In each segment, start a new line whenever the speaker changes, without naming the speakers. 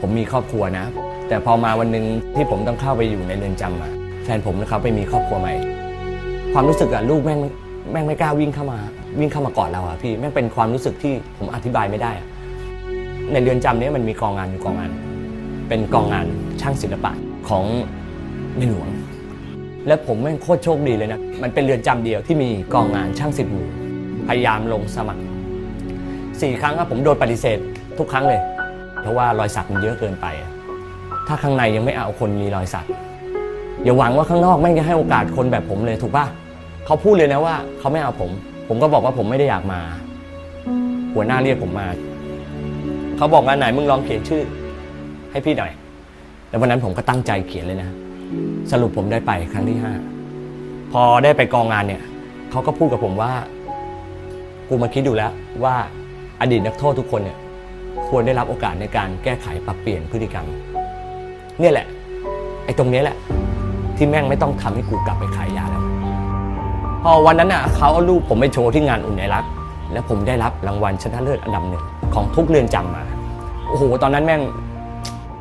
ผมมีครอบครัวนะ แต่พอมาวันหนึ่งที่ผมต้องเข้าไปอยู่ในเรือนจำอะแฟนผมนะครับไปมีครอบครัวใหม่ ความรู้สึกอะลูกแม่งแม่งไม่กล้าวิ่งเข้ามา วิ่งเข้ามากอดเราอะพี่แม่งเป็นความรู้สึกที่ผมอธิบายไม่ได้อะในเรือนจำเนี้มันมีกองงานอยู่กองงาน เป็นกองงานช่างศิลปะของในหลวง และผมแม่งโคตรโชคดีเลยนะมันเป็นเรือนจำเดียวที่มีกองงานช่างสิบหมู่พยายามลงสมัครสี่ครั้งครับผมโดนปฏิเสธทุกครั้งเลย เพราะว่ารอยสักมันเยอะเกินไป ถ้าข้างในยังไม่เอาคนมีรอยสักอย่าหวังว่าข้างนอกแม่งจะให้โอกาสคนแบบผมเลยถูกปะเขาพูดเลยนะว่าเขาไม่เอาผม ผมก็บอกว่าผมไม่ได้อยากมา หัวหน้าเรียกผมมาเขาบอกงานไหนมึงลองเขียนชื่อ ให้พี่หน่อยแล้ววันนั้นผมก็ตั้งใจเขียนเลยนะ สรุปผมได้ไปครั้งที่ห้าพอได้ไปกองงานเนี่ยเขาก็พูดกับผมว่า กูมาคิดดูแล้วว่าอดีตนักโทษทุกคนเนี่ย ควรได้รับโอกาสในการแก้ไขปรับเปลี่ยนพฤติกรรม เนี่ยแหละ ไอ้ตรงนี้แหละ ที่แม่งไม่ต้องทำให้กูกลับไปขายยาแล้ว พอวันนั้นน่ะเขาเอารูปผมไปโชว์ที่งานอุ่นไอรัก แล้วผมได้รับรางวัลชนะเลิศอันดับหนึ่งของทุกเรือนจำมา โอ้โห ตอนนั้นแม่ง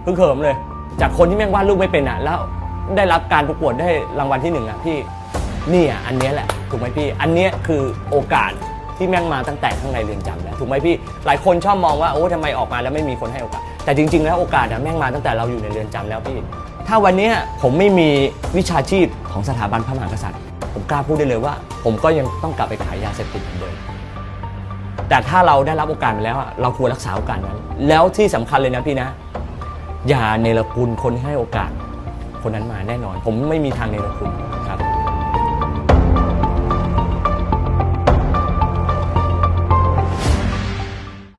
เพิ่งเขิมเลย จากคนที่แม่งวาดรูปไม่เป็นอะ แล้วได้รับการประกวดได้รางวัลที่หนึ่งอะพี่นี่อะอันนี้แหละ ถูกไหมพี่ อันนี้คือโอกาส ที่แม่งมาตั้งแต่ข้างในเรือนจำแล้วถูกไหมพี่หลายคนชอบมองว่าโอ้ทำไมออกมาแล้วไม่มีคนให้โอกาส แต่จริง ๆ แล้วโอกาสอะแม่งมาตั้งแต่เราอยู่ในเรือนจำแล้วพี่ ถ้าวันนี้ผมไม่มีวิชาชีพของสถาบันพระมหากษัตริย์ ผมกล้าพูดได้เลยว่า ผมก็ยังต้องกลับไปขายยาเสพติดเหมือนเดิมแต่ถ้าเราได้รับโอกาสมาแล้วเราควรรักษาโอกาสนั้น แล้วที่สำคัญเลยนะพี่นะ อย่าเนรคุณคนที่ให้โอกาส คนนั้นมาแน่นอน ผมไม่มีทางเนรคุณ